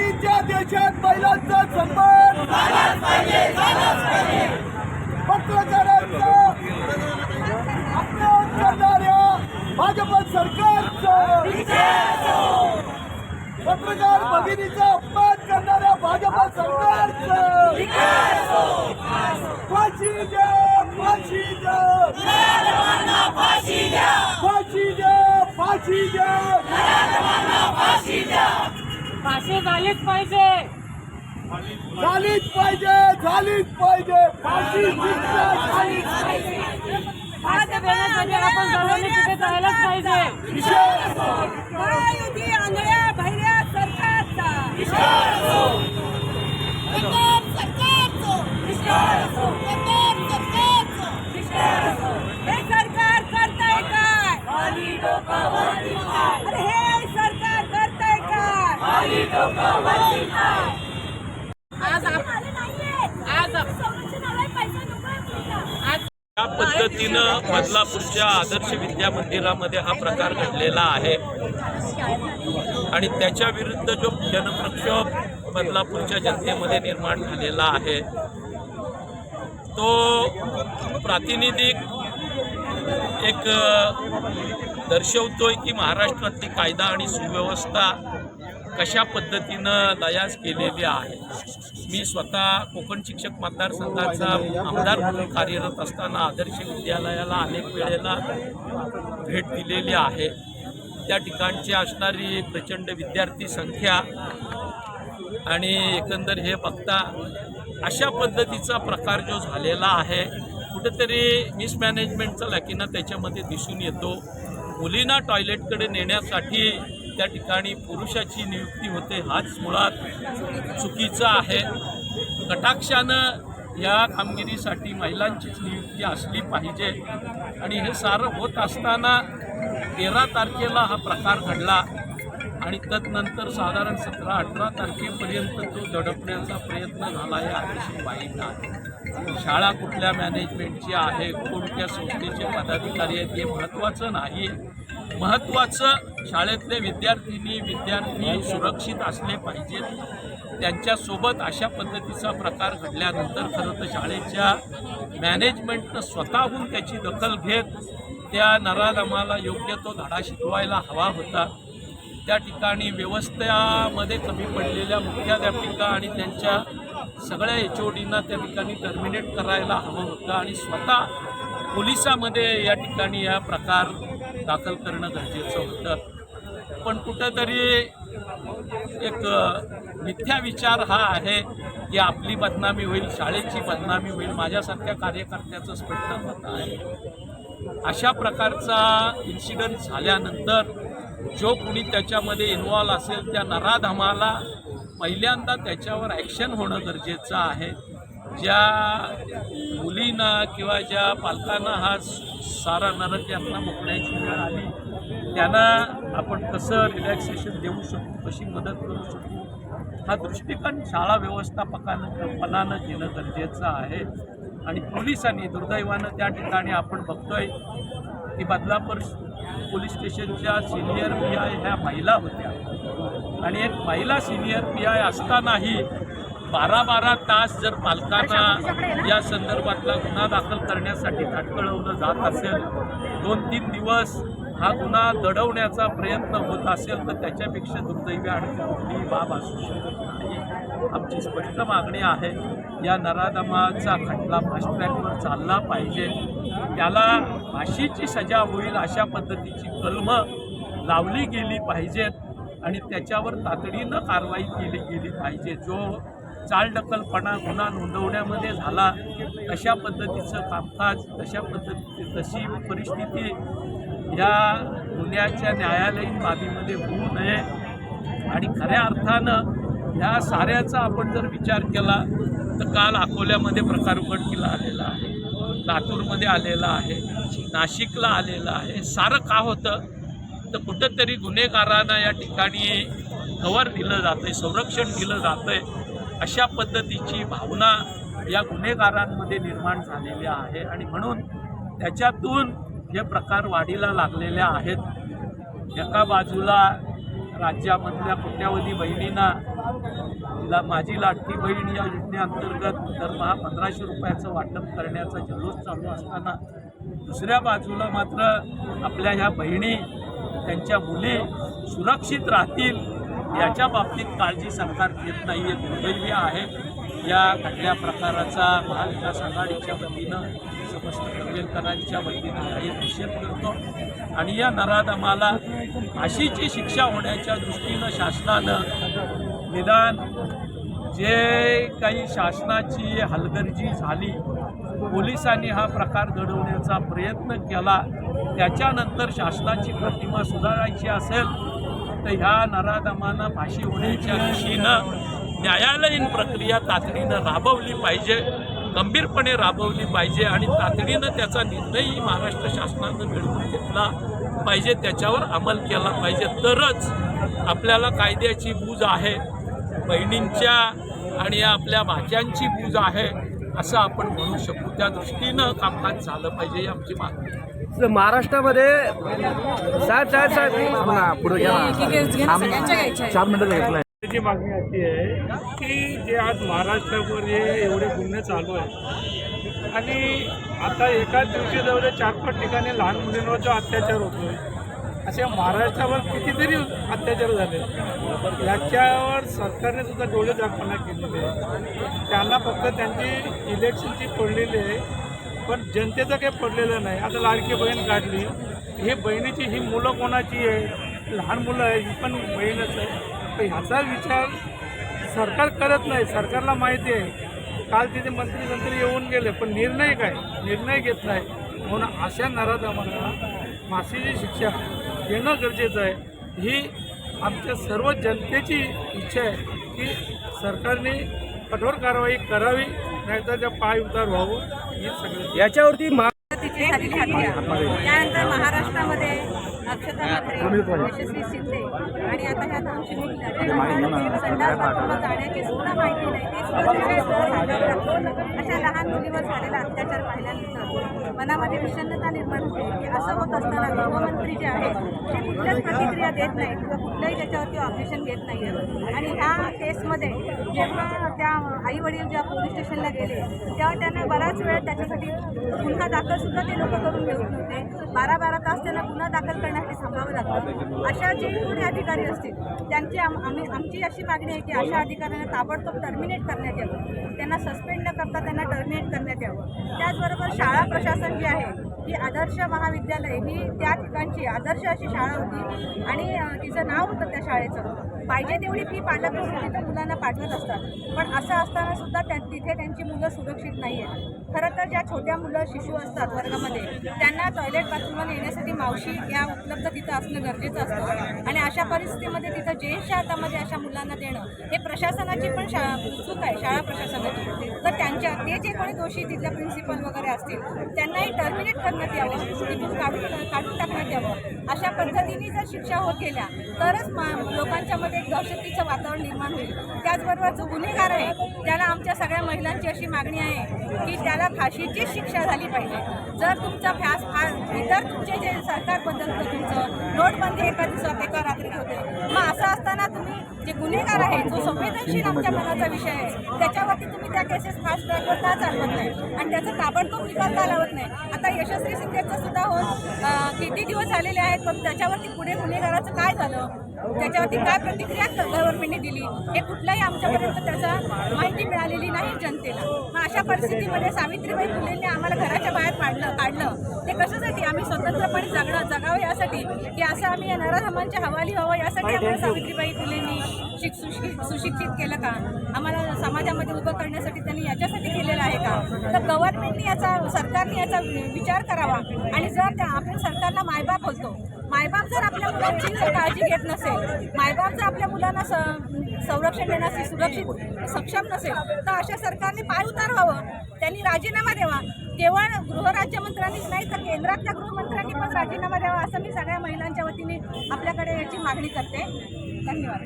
मोदींच्या देशात महिलांचा सन्मान. पत्रकारांचा अपमान करणाऱ्या भाजप सरकारचं पत्रकार भगिनीचा अपमान करणाऱ्या भाजप सरकारचं फाशी द्या फाशी द्या फाशी द्या फाशी द्या फाशी झालीच पाहिजे. झालीच पाहिजे झालीच पाहिजे. फाशी शिक्षा झालीच पाहिजे फाशी देण्यासाठी आपण सर्वांनी तिथे जायलाच पाहिजे. विषय महायुती आंधळ्या भैऱ्या सरकारचा. हे सरकार करताय काय अरे हे सरकार करताय काय आज आप- आज आप- आज या पद्धतीनं बदलापूरच्या आदर्श विद्या मंदिरामध्ये हा प्रकार घडलेला आहे. आणि त्याच्या विरुद्ध जो जनप्रक्षोभ बदलापूरच्या जनतेमध्ये निर्माण झालेला आहे तो प्रातिनिधिक एक दर्शवतोय की महाराष्ट्रातली कायदा आणि सुव्यवस्था कशा पद्धतीनं लयास केलेली आहे? मी स्वतः कोकण शिक्षक मतदारसंघाचा आमदार म्हणून कार्यरत असताना आदर्श विद्यालयाला अनेक वेळेला भेट दिलेली आहे. त्या ठिकाणची असणारी प्रचंड विद्यार्थी संख्या आणि एकंदर हे बघता अशा पद्धतीचा प्रकार जो झालेला आहे कुठेतरी मिसमॅनेजमेंटचा लकीना त्याच्यामध्ये दिसून येतो. मुलींना टॉयलेटकडे नेण्यासाठी त्या ठिकाणी पुरुषाची नियुक्ती होते हाच मुळात चुकीचं आहे. कटाक्षानं या कामगिरीसाठी महिलांचीच नियुक्ती असली पाहिजे. आणि हे सारं होत असताना तेरा तारखेला हा प्रकार घडला आणि तदनंतर साधारण सतरा अठरा तारखेपर्यंत तो दडपण्याचा प्रयत्न झाला हे अतिशय वाईट आहे. शाळा कुठल्या मॅनेजमेंटची आहे कोणत्या संस्थेचे पदाधिकारी आहेत हे महत्त्वाचं नाही. महत्त्वाचं शाळेतले विद्यार्थिनी विद्यार्थी सुरक्षित असले पाहिजेत. त्यांच्यासोबत अशा पद्धतीचा प्रकार घडल्यानंतर खरं तर शाळेच्या मॅनेजमेंटनं स्वतःहून त्याची दखल घेत त्या नराधमाला योग्य तो धडा शिकवायला हवा होता. त्या ठिकाणी व्यवस्थेमध्ये कमी पडलेल्या मुख्याध्यापिका आणि त्यांच्या सगळ्या एच ओ डींना त्या ठिकाणी टर्मिनेट करायला हवं होतं. आणि स्वतः पोलिसामध्ये या ठिकाणी हा प्रकार दाखल करणं गरजेचं होतं. पण कुठंतरी एक मिथ्या विचार हा आहे की आपली बदनामी होईल शाळेची बदनामी होईल माझ्यासारख्या कार्यकर्त्याचं स्पष्ट मत आहे. अशा प्रकारचा इन्सिडंट झाल्यानंतर जो कुणी त्याच्यामध्ये इन्वॉल्व असेल त्या नराधमाला पहिल्यांदा त्याच्यावर ॲक्शन होणं गरजेचं आहे. ज्या मुलींना किंवा ज्या पालकांना हा सारा नरक यांना मोकण्याची वेळ आली. त्यांना आपण कसं रिलॅक्सेशन देऊ शकू कशी मदत करू शकू हा दृष्टिकोन शाळा व्यवस्थापकानं पणानं घेणं गरजेचं आहे. आणि पोलिसांनी दुर्दैवानं त्या ठिकाणी आपण बघतोय की बदलापूर पोलीस स्टेशनच्या सिनियर पी आय ह्या महिला होत्या. आणि एक महिला सिनियर पी आय असतानाही बारा बारा तास जर पालकांना या संदर्भातला गुन्हा दाखल करण्यासाठी ताटकळवलं जात असेल दोन तीन दिवस हा गुन्हा दडवण्याचा प्रयत्न होत असेल तर त्याच्यापेक्षा दुर्दैवी आणि कुठलीही बाब असू शकत नाही. आमची स्पष्ट मागणी आहे या नराधमाचा खटला फास्ट ट्रॅकवर चालला पाहिजे. त्याला फाशीची सजा होईल अशा पद्धतीची कलमं लावली गेली पाहिजेत आणि त्याच्यावर तातडीनं कारवाई केली गेली पाहिजे जो चालढकलपणा गुन्हा नोंदवण्यामध्ये झाला. अशा पद्धतीचं कामकाज अशा पद्धती तशी परिस्थिती या गुन्ह्याच्या न्यायालयीन बाबीमध्ये होऊ नये. आणि खऱ्या अर्थानं ह्या साऱ्याचा आपण जर विचार केला तर काल अकोल्यामध्ये प्रकार उघडकीला आलेला आहे. लातूरमध्ये आलेला आहे. नाशिकला आलेला आहे. सारं का होतं? तर कुठंतरी गुन्हेगारांना या ठिकाणी कवर दिलं जातं आहे संरक्षण दिलं जातं आहे अशा पद्धतीची भावना या गुन्हेगारांमध्ये निर्माण झालेली आहे. आणि म्हणून त्याच्यातून हे प्रकार वाढीला लागलेले आहेत. एका बाजूला राज्यामधल्या कोट्यावधी बहिणींना ला माझी लाडकी बहीण या योजनेअंतर्गत दरमहा पंधराशे रुपयाचं वाटप करण्याचा जल्लोष चालू असताना दुसऱ्या बाजूला मात्र आपल्या ह्या बहिणी त्यांच्या मुली सुरक्षित राहतील याच्या बाबतीत काळजी सरकार घेत नाही आहे दुर्दैवी आहे. या घडल्या प्रकाराचा महाविकास आघाडीच्या वतीनं समस्त करवेलकरांच्या वतीनं जाहीर निषेध करतो. आणि या नराधमाला फाशीची शिक्षा होण्याच्या दृष्टीनं शासनानं निदान जे काही शासनाची हलगर्जी झाली पोलिसांनी हा प्रकार घडवण्याचा प्रयत्न केला त्याच्यानंतर शासनाची प्रतिमा सुधारायची असेल तर ह्या नराधमांना फाशी होण्याच्या दिशेनं न्यायालयीन प्रक्रिया तातडीनं राबवली पाहिजे गंभीरपणे राबवली पाहिजे आणि तातडीनं त्याचा निर्णयही महाराष्ट्र शासनानं मिळवून घेतला पाहिजे त्याच्यावर अंमल केला पाहिजे. तरच आपल्याला कायद्याची बूज आहे बहिणींच्या आणि या आपल्या भाज्यांची बूज आहे असं आपण म्हणू शकू. त्या दृष्टीनं कामकाज झालं पाहिजे ही आमची मागणी महाराष्ट्रामध्ये साहेब साहेब साहेब पुन्हा पुढे चार मिनिटं घेतलंय. त्याची मागणी अशी आहे की जे आज महाराष्ट्रामध्ये एवढे गुन्हे चालू आहेत आणि आता एकाच दिवशी जवळ चार पाच ठिकाणी लहान मुलींवर जो अत्याचार होतोय असे महाराष्ट्रावर कितीतरी अत्याचार झाले. याच्यावर सरकारने सुद्धा डोळे दाखवणा केलेले आहे त्यांना फक्त त्यांची इलेक्शनची पडलेली आहे. पण जनतेचं काही पडलेलं नाही. आता लाडकी बहीण काढली. हे बहिणीची ही मुलं कोणाची आहे? लहान मुलं आहे ही पण बहीणच आहे. तर ह्याचा विचार सरकार करत नाही. सरकारला माहिती आहे. काल तिथे मंत्री मंत्री येऊन गेले पण निर्णय काय? निर्णय घेत नाही. म्हणून अशा नराधमांना फाशीची शिक्षा देणं गरजेचं आहे. ही आमच्या सर्व जनतेची इच्छा आहे की सरकारने कठोर कारवाई करावी नाहीतर त्या पाय उतार व्हावं. ही सगळं. याच्यावरती त्यानंतर महाराष्ट्रामध्ये अक्षता म्हात्रे यशस्वी शिंदे. आणि आता ह्या जाण्याची सुद्धा माहिती नाही. ते सुद्धा. अशा लहान मुलीवर झालेला अत्याचार पाहिल्यानंतर मनामध्ये विषण्णता निर्माण होते की असं होत असताना गृहमंत्री जे आहेत ते कुठल्याच प्रतिक्रिया देत नाहीत किंवा कुठलंही त्याच्यावरती ऑपरेशन घेत नाही आणि ह्या केसमध्ये जेव्हा त्या आई वडील जेव्हा पोलीस स्टेशनला गेले तेव्हा त्यांना बराच वेळ त्याच्यासाठी गुन्हा दाखल सुद्धा ते लोक करून घेत नव्हते. बारा बारा तास त्यांना गुन्हा दाखल करण्यासाठी थांबावं लागतं. अशा जे कोणी अधिकारी असतील त्यांची आम आम्ही आमची अशी मागणी आहे की अशा अधिकाऱ्यांना ताबडतोब टर्मिनेट करण्यात यावं. त्यांना सस्पेंड न करता त्यांना टर्मिनेट करण्यात यावं. त्याचबरोबर शाळा प्रशासन जे आहे ही आदर्श महाविद्यालय ही त्या पालकांची आदर्श अशी शाळा होती आणि तिचं नाव होतं त्या शाळेचं. पाहिजे तेवढी फी पालक तिथं मुलांना पाठवत असतात. पण असं असताना सुद्धा त्या तिथे त्यांची मुलं सुरक्षित नाही आहेत खरं तर ज्या छोट्या मुलं शिशू असतात वर्गामध्ये त्यांना टॉयलेट बाथरूमला येण्यासाठी मावशी या उपलब्ध तिथं असणं गरजेचं असतं. आणि अशा परिस्थितीमध्ये ज्येष्ठ हातामध्ये अशा मुलांना देणं हे प्रशासनाची पण शा चूक आहे शाळा प्रशासनाची. तर त्यांच्या ते जे कोणी दोषी तिथल्या प्रिन्सिपल वगैरे असतील त्यांनाही टर्मिनेट करण्यात यावं तिथून काढून काढून टाकण्यात यावं. अशा पद्धतीने जर शिक्षा होत गेल्या तरच मा लोकांच्यामध्ये एक दहशतीचं वातावरण निर्माण होईल. त्याचबरोबर जो गुन्हेगार आहे त्याला आमच्या सगळ्या महिलांची अशी मागणी आहे की त्याला फाशीची शिक्षा झाली पाहिजे. जर तुमचा फॅस फार इतर तुमचे जे सरकार बदलतं तुमचं नोटबंदी एका दिवसात एका रात्रीत होते मग असं असताना तुम्ही जे गुन्हेगार आहे जो संवेदनशील आमच्या मनाचा विषय आहे त्याच्यावरती तुम्ही त्या केसेस फास्ट ट्रॅकवर का चालवत नाही? आणि त्याचा ताबडतोब निकाल का लावत नाही? आता यशस्वी सिद्धेचं सुद्धा होऊन किती दिवस झालेले आहेत पण त्याच्यावरती पुढे गुन्हेगाराचं काय झालं? त्याच्यावरती काय प्रतिक्रिया गव्हर्नमेंटने दिली हे कुठल्याही आमच्यापर्यंत त्याचा माहिती मिळालेली नाही जनतेला. मग अशा परिस्थितीमध्ये सावित्रीबाई फुलेंनी आम्हाला घराच्या बाहेर काढलं काढलं. ते कशासाठी? आम्ही स्वतंत्रपणे जगणं जगावं यासाठी. की असं आम्ही या नराधमांच्या हवाली व्हावं यासाठी आम्हाला सावित्रीबाई फुलेंनी शिक सुशिक्षित केलं का? आम्हाला समाजामध्ये उभं करण्यासाठी त्यांनी याच्यासाठी केलेलं आहे का? तर गव्हर्नमेंटनी याचा सरकारने याचा विचार करावा. आणि जर आपण सरकारला मायबाप बोलतो मायबाप जर आपल्या मुलांची जर काळजी घेत नसेल मायबाप जर आपल्या मुलांना स- संरक्षण देण्यासाठी सुरक्षित सक्षम नसेल तर अशा सरकारने पाय उतार व्हावं त्यांनी राजीनामा द्यावा. केवळ गृहराज्यमंत्र्यांनीच नाही तर केंद्रातल्या गृहमंत्र्यांनी पण राजीनामा द्यावा असं मी सगळ्या महिलांच्या वतीने आपल्याकडे याची मागणी करते. धन्यवाद.